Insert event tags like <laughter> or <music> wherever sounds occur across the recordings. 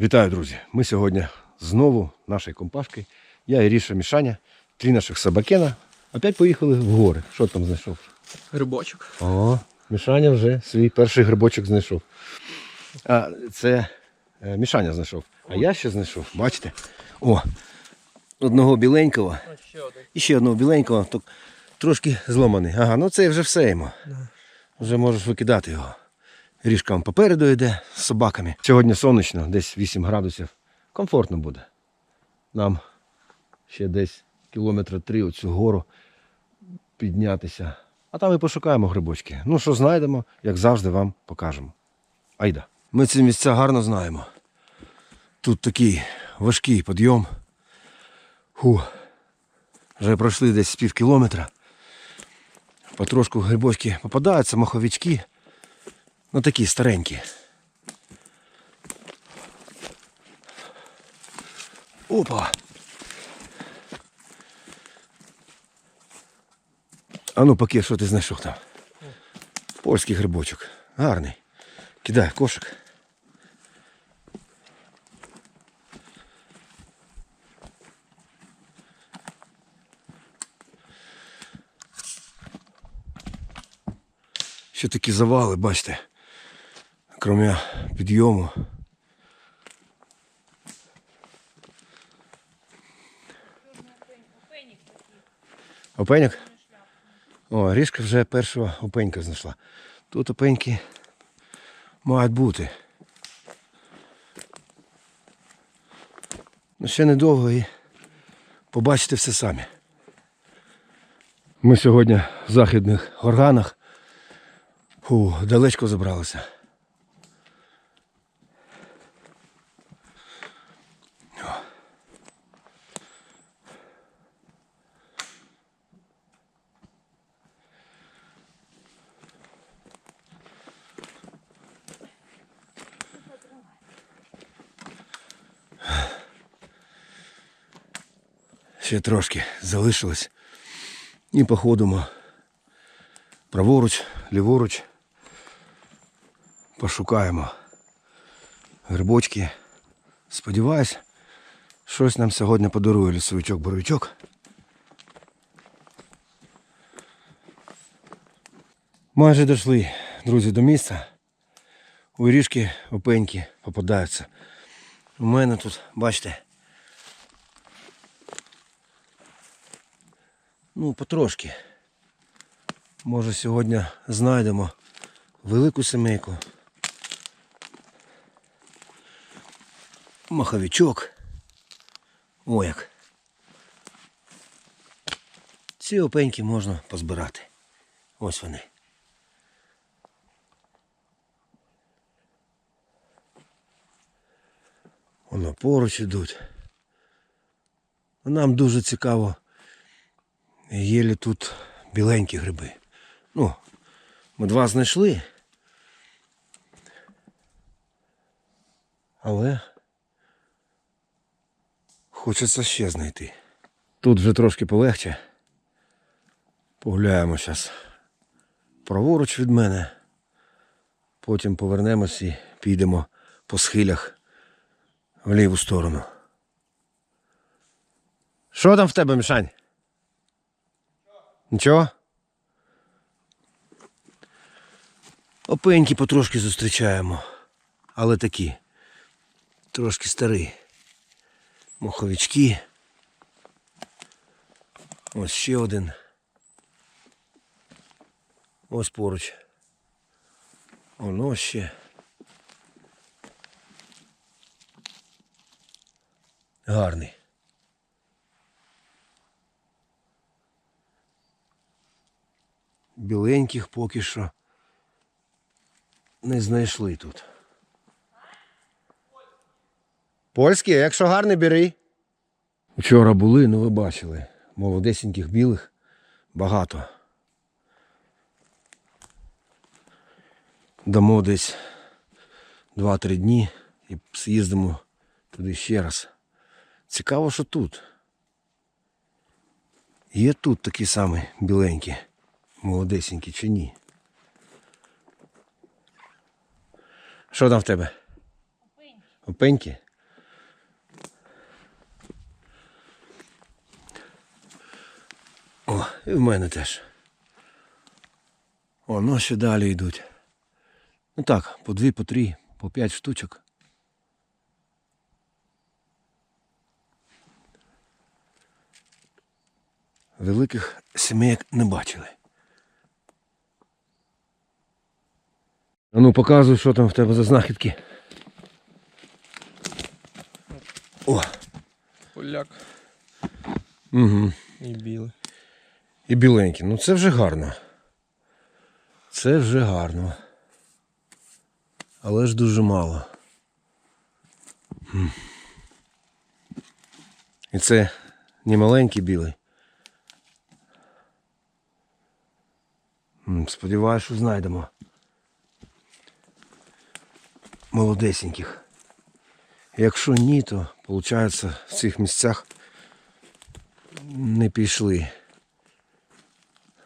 Вітаю, друзі! Ми сьогодні знову нашою компашкою. Я Іріша Мішаня, три наших собакена. Опять поїхали в гори. Що там знайшов? Грибочок. О, Мішаня вже свій перший грибочок знайшов. А, це е, Мішаня знайшов. А я ще знайшов, бачите? О, одного біленького і ще одного біленького, трошки зломаний. Ага, ну це вже все йому. Вже можеш викидати його. Ріжка вам попереду йде з собаками. Сьогодні сонячно, десь 8 градусів. Комфортно буде. Нам ще десь кілометра три оцю гору піднятися. А там і пошукаємо грибочки. Ну, що знайдемо, як завжди, вам покажемо. Айда. Ми ці місця гарно знаємо. Тут такий важкий підйом. Фу. Вже пройшли десь пів кілометра. Потрошку грибочки попадаються, маховички. Ну такі старенькі. Опа. А ну поки що ти знайшов там? Польський грибочок. Гарний. Кидай кошик. Ще такі завали, бачите. Крім підйому. Опеньок? О, ріжка вже першого опенька знайшла. Тут опеньки мають бути. Ну ще недовго і побачите все самі. Ми сьогодні в західних горганах. Фу, далечко забралися. Ще трошки залишилось. І походимо праворуч, ліворуч. Пошукаємо грибочки. Сподіваюсь, щось нам сьогодні подарує лісовичок-боровичок. Майже дійшли, друзі, до місця. У ріжки опеньки попадаються. У мене тут, бачите, ну, потрошки. Може сьогодні знайдемо велику семейку. Маховичок. О як. Ці опеньки можна позбирати. Ось вони. Воно поруч ідуть. Нам дуже цікаво, є ли тут біленькі гриби. Ну, ми два знайшли. Але хочеться ще знайти. Тут вже трошки полегче. Погуляємо зараз праворуч від мене. Потім повернемось і підемо по схилях в ліву сторону. Що там в тебе, Мішань? Нічого? Опеньки потрошки зустрічаємо, але такі трошки старі. Моховички. Ось ще один. Ось поруч. Воно ще. Гарний. Біленьких поки що не знайшли тут. Польські, якщо гарний, бери. Вчора були, ну ви бачили. Молодесеньких білих багато. Дамо десь 2-3 дні і з'їздимо туди ще раз. Цікаво, що тут. Є тут такі самі біленькі, молодесенькі чи ні. Що там в тебе? Опеньки. Опеньки? О, і в мене теж. О, ну ще далі йдуть. Ну так, по дві, по три, по п'ять штучок. Великих сімейок не бачили. А ну показуй, що там в тебе за знахідки. О, Поляк угу. і білий. І біленькі. Ну це вже гарно. Це вже гарно. Але ж дуже мало. Хм. І це не маленький білий. Сподіваюсь, що знайдемо. Молодесеньких. Якщо ні, то виходить в цих місцях не пішли.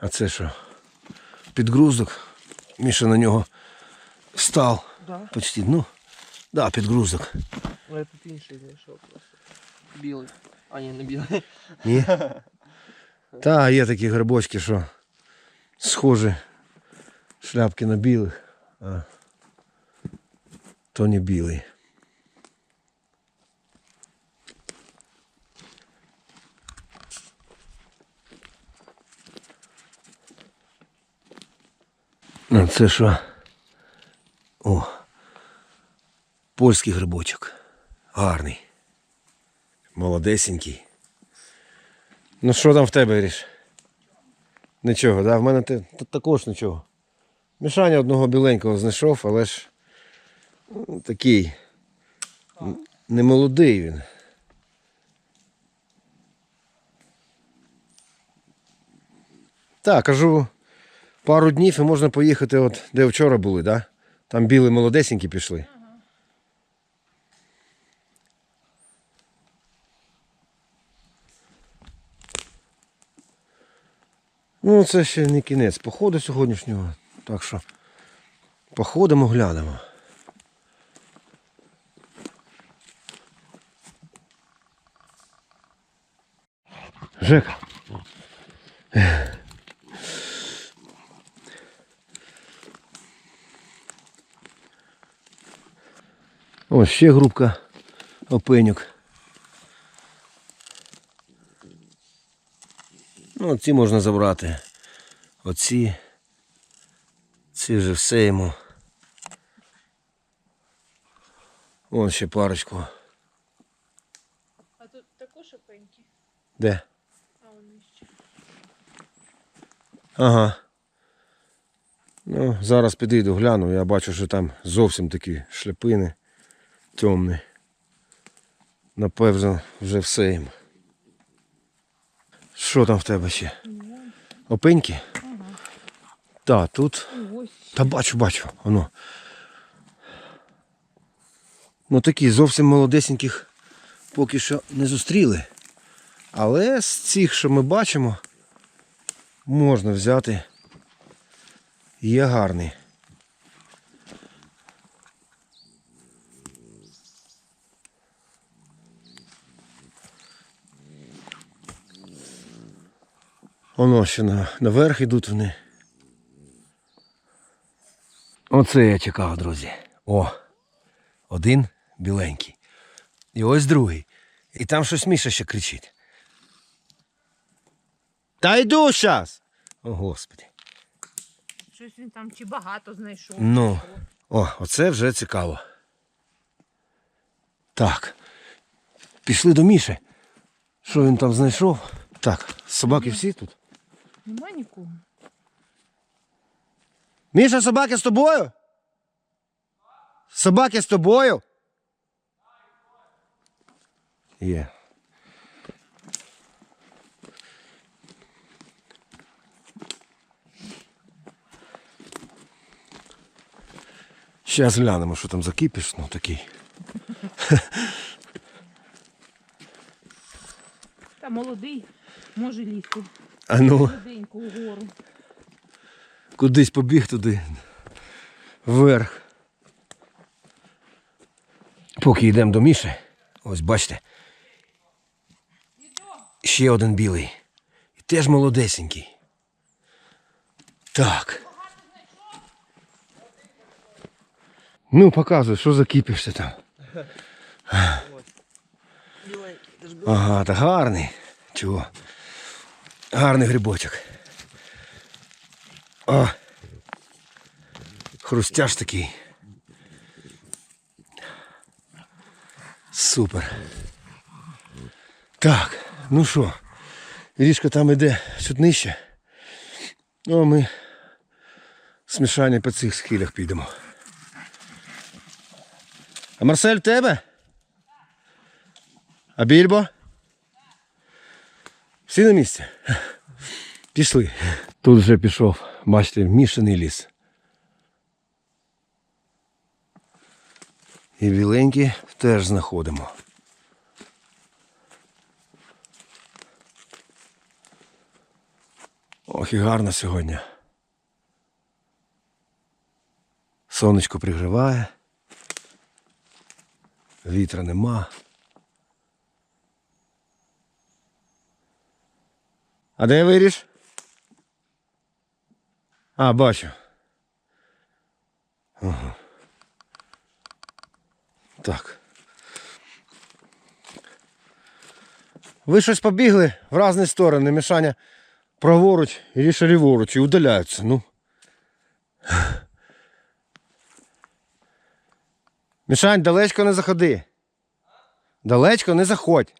А це що? Підгрузок. Міша на нього став. Да. Почти. Ну, да, підгрузок. Ну я тут інший знайшов просто. Білий. А ні, не білий. Ні? <laughs> Та, є такі грибочки, що схожі шляпки на білих, а то не білий. А це що? О, польський грибочок. Гарний. Молодесенький. Ну що там в тебе, Ріш? Нічого, да? В мене тут також нічого. Мішання одного біленького знайшов, але ж такий м, не молодий він. Так, кажу, пару днів і можна поїхати, от де вчора були, да? Там білі молодесенькі пішли. Ну, це ще не кінець походу сьогоднішнього. Так що походимо, глянемо. Жека. Ось ще групка опеньок. Ну, ці можна забрати. Оці. Ці вже все йому. Вон ще парочку. А тут також опеньки, Де? а вони ще. Ага. Ну, зараз підійду, гляну. Я бачу, що там зовсім такі шляпини темні. Напевно, вже все їм. Що там в тебе ще? Опеньки? Так, тут. Ось. Та бачу, бачу, воно. Ну такі зовсім молодесеньких поки що не зустріли. Але з цих, що ми бачимо, можна взяти. Є гарний. Воно ще на, наверх йдуть вони. Оце я чекав, друзі. О, один біленький. І ось другий. І там щось Міша ще кричить. Та йду щас! О, Господи. Щось він там чи багато знайшов. Ну, о, оце вже цікаво. Так. Пішли до Міші. Що він там знайшов? Так, собаки всі тут. Нема нікого. Міша, собаки з тобою? Собаки з тобою? Є. Зараз глянемо, що там за кипіш, ну такий. Та молодий, може лізти. А ну, Швиденько угору. кудись побіг туди. Вверх. Поки йдемо до Міші, ось бачите. Ще один білий. І Теж молодесенький. Так. Ну, показуй, що закипишся там. Ага, та гарний. Чого? Гарний грибочок. О. Хрустяш такий. Супер. Так, ну що, річка там іде чуть нижче. Ну, а ми смішання по цих схилях підемо. А Марсель в тебе? А більбо? Всі на місці? Пішли. Тут вже пішов, бачите, мішаний ліс. І біленькі теж знаходимо. Ох, і гарно сьогодні. Сонечко пригріває. Вітра нема. А де виріш? А, бачу. Ага. Так. Ви щось побігли в різні сторони, мішання праворуч і ліворуч і удаляються. Ну. Мішань, далечко не заходи. Далечко не заходь.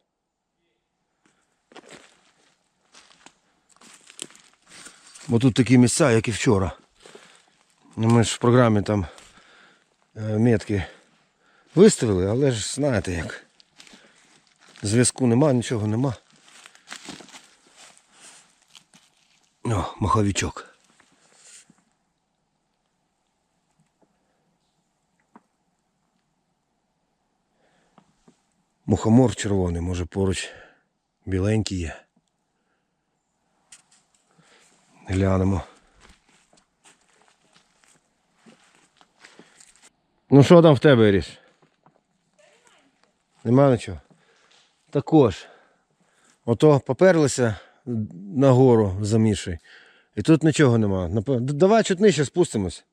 Бо тут такі місця, як і вчора. Ну, Ми ж в програмі там е, метки виставили, але ж знаєте як. Зв'язку нема, нічого нема. О, маховичок. Мухомор червоний, може поруч біленький є. Глянемо. Ну що там в тебе, Іріш? Нема нічого. Також. Ото поперлися нагору за Мішею. І тут нічого нема. Давай чуть нижче спустимось.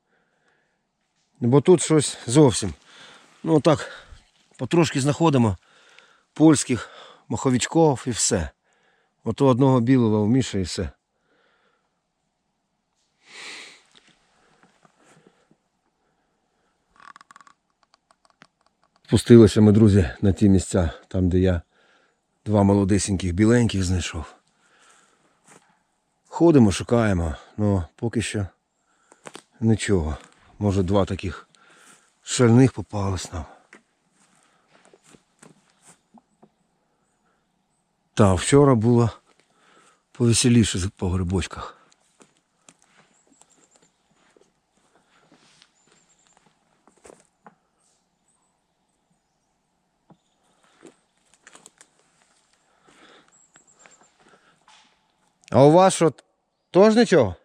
Бо тут щось зовсім. Ну так, потрошки знаходимо польських маховичков і все. Ото одного білого в Міші і все. Спустилися ми, друзі, на ті місця, там, де я два молодесеньких біленьких знайшов. Ходимо, шукаємо, але поки що нічого. Може два таких шальних попались нам. Та вчора було повеселіше по грибочках. А у вас що, теж нічого?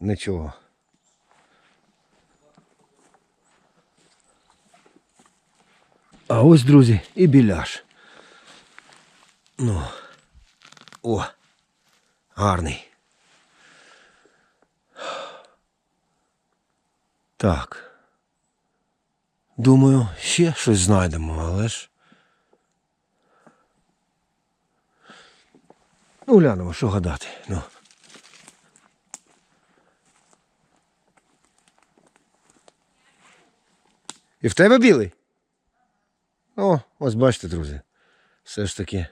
Нічого. А ось, друзі, і біляш. Ну. О, гарний. Так. Думаю, ще щось знайдемо, але ж. Ну, глянемо, що гадати. Ну. І в тебе білий? О, ось бачите, друзі. Все ж таки.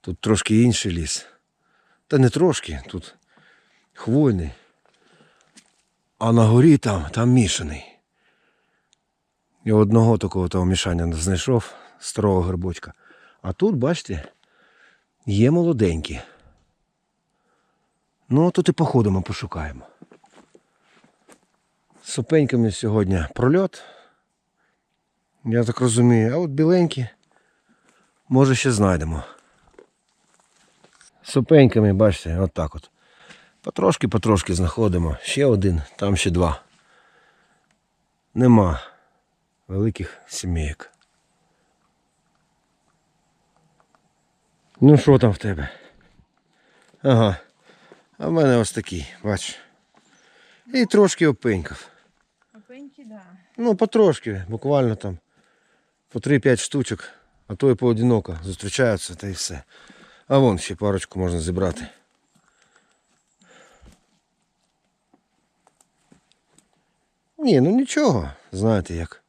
Тут трошки інший ліс. Та не трошки, тут хвойний. А на горі там, там мішаний. Я одного такого того мішання не знайшов, старого грибочка. А тут, бачите, Є молоденькі. Ну, тут і походимо, пошукаємо. З супеньками сьогодні прольот. Я так розумію, а от біленькі, може ще знайдемо. Супеньками, бачите, от так от. Потрошки-потрошки знаходимо. Ще один, там ще два. Нема великих сімейок. Ну що там в тебе? Ага. А в мене ось такий, бач. І трошки опенькав. Опеньки, да. Ну, потрошки, буквально там по 3-5 штучок, а то і поодиноко зустрічаються та і все. А вон ще парочку можна зібрати. Ні, ну нічого, знаєте як.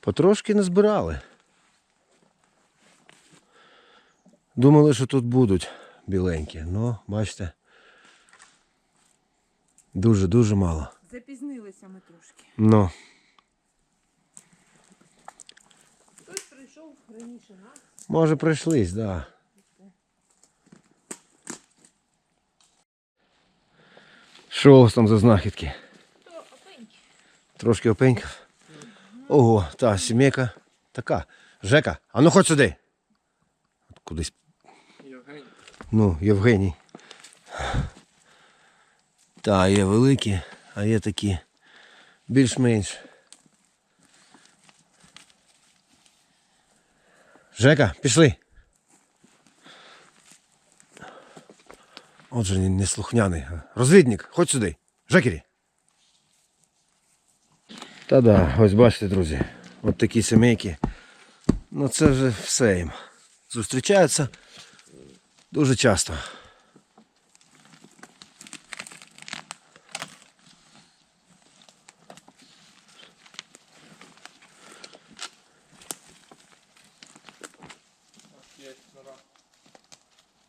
Потрошки не збирали. Думали, що тут будуть біленькі, ну, бачите. Дуже-дуже мало. Запізнилися ми трошки. Ну. Хтось прийшов раніше нас. Може прийшлись, да. Що у вас там за знахідки? Трошки опенькав. Ого, та сімейка така. Жека, а ну ходь сюди. От Кудись. Євгеній. Ну, Євгеній. Та, є великі, а є такі більш-менш. Жека, пішли. Отже, не- неслухняний. Розвідник, ходь сюди. Жекері. Та-да, ось бачите, друзі, от такі сімейки. Ну це вже все їм. Зустрічаються дуже часто.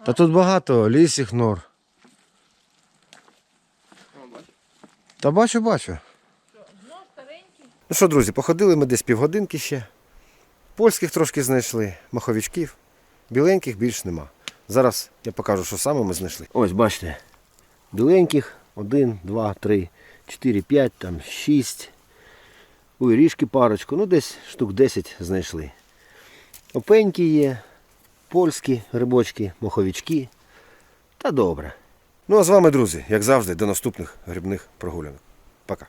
Та тут багато лісіх нор. Та бачу, бачу. Ну що, друзі, походили ми десь півгодинки ще. Польських трошки знайшли, маховичків. Біленьких більш нема. Зараз я покажу, що саме ми знайшли. Ось, бачите. Біленьких один, два, три, чотири, п'ять, там шість. Ой, ріжки парочку, ну десь штук 10 знайшли. Опенькі є, польські грибочки, моховички. Та добре. Ну а з вами, друзі, як завжди, до наступних грибних прогулянок. Пока.